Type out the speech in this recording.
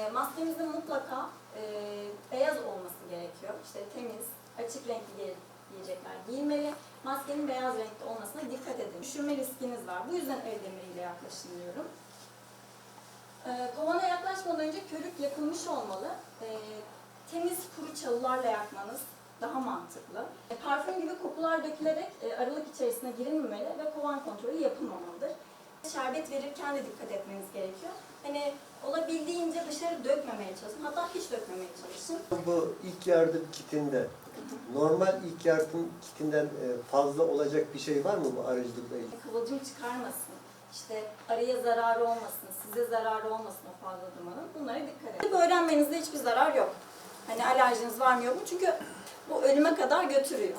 E, Maskemizin mutlaka e, beyaz olması gerekiyor. İşte temiz, açık renkli giy- giyecekler giyilmeli. Maskenin beyaz renkte olmasına dikkat edin. Düşürme riskiniz var. Bu yüzden el demiriyle yaklaşın diyorum. E, kovana yaklaşmadan önce körük yakılmış olmalı. E, temiz kuru çalılarla yakmanız daha mantıklı. E, parfüm gibi kokular dökülerek e, aralık içerisine girilmemeli ve kovan kontrolü yapılmamalıdır. Şerbet verirken de dikkat etmeniz gerekiyor. Hani olabildiğince dışarı dökmemeye çalışın. Hatta hiç dökmemeye çalışın. Bu ilk yardım kitinde normal ilk yardım kitinden e, fazla olacak bir şey var mı bu aracılıkla ilgili? Kıvılcım çıkarmasın. İşte araya zararı olmasın, size zararı olmasın o fazla dumanın. Bunlara dikkat edin. Bu öğrenmenizde hiçbir zarar yok. Hani alerjiniz var mı yok mu? Çünkü bu ölüme kadar götürüyor.